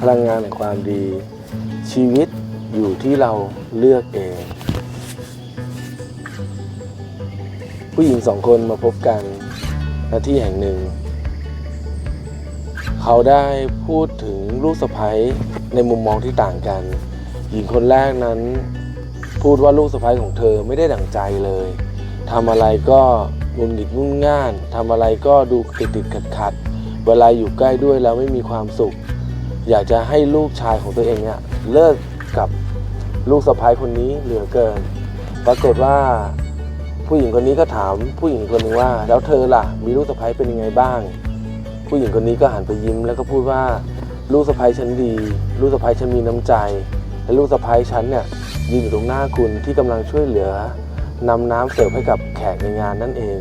พลังงานแห่งความดี ชีวิตอยู่ที่เราเลือกเอง ผู้หญิงสองคนมาพบกันณที่แห่งหนึ่ง เขาได้พูดถึงลูกสะใภ้ในมุมมองที่ต่างกัน หญิงคนแรกนั้น พูดว่าลูกสะใภ้ของเธอไม่ได้ดั่งใจเลยทำอะไรก็งุนหงิดงุนง่านทำอะไรก็ดูติดติดขัดขัด เวลาอยู่ใกล้ด้วยแล้วไม่มีความสุข อยากจะให้ลูกชายของตัวเองเนี่ยเลิกกับลูกสะใภ้คนนี้เหลือเกิน ปรากฏว่าผู้หญิงคนนี้ก็ถามผู้หญิงคนหนึ่งว่า แล้วเธอล่ะ มีลูกสะใภ้เป็นยังไงบ้าง ผู้หญิงคนนี้ก็หันไปยิ้ม แล้วก็พูดว่าลูกสะใภ้ฉันดี ลูกสะใภ้ฉันมีน้ำใจ และลูกสะใภ้ฉันเนี่ยยืนอยู่ตรงหน้าคุณที่กำลังช่วยเหลือนำน้ำเสิร์ฟให้กับแขกในงานนั่นเอง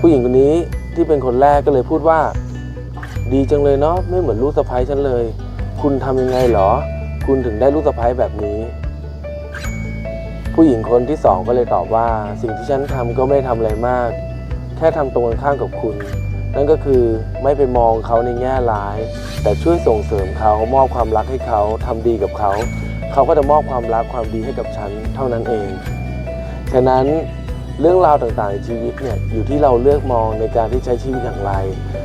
ผู้หญิงคนนี้ที่เป็นคนแรกก็เลยพูดว่า ดีจังเลยเนาะไม่เหมือนลูกสะใภ้ฉันเลย คุณทำยังไงเหรอ คุณถึงได้ลูกสะใภ้แบบนี้ ผู้หญิงคนที่สองก็เลยตอบว่า สิ่งที่ฉันทำก็ไม่ได้ทำอะไรมาก แค่ทำตรงกันข้ามกับคุณ นั่นก็คือไม่ไปมองเขาในแง่ร้าย แต่ช่วยส่งเสริมเขามอบความรักให้เขาทำดีกับเขา เขาก็จะมอบความรักความดีให้กับฉันเท่านั้นเองฉะนั้น เรื่องราวต่างๆในชีวิตเนี่ยอยู่ที่เราเลือกมองในการที่ใช้ชีวิตอย่างไร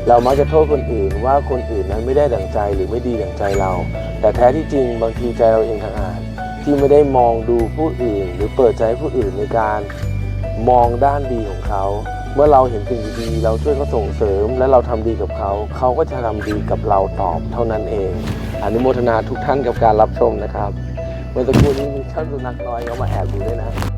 เรามักจะโทษคนอื่นว่าคนอื่นนั้นไม่ได้ดั่งใจหรือไม่ดีดั่งใจเรา แต่แท้ที่จริงบางทีใจเราเองต่างหากที่ไม่ได้มองดูผู้อื่น หรือเปิดใจให้ผู้อื่นในการมองด้านดีของเขา เมื่อเราเห็นสิ่งดีๆเราช่วยเขาส่งเสริม และเราทำดีกับเขา เขาก็จะทำดีกับเราตอบเท่านั้นเอง อนุโมทนาทุกท่านกับการรับชมนะครับเมื่อสักครู่นี้มีท่านสุนัขน้อยเขามาแอบดูด้วยนะ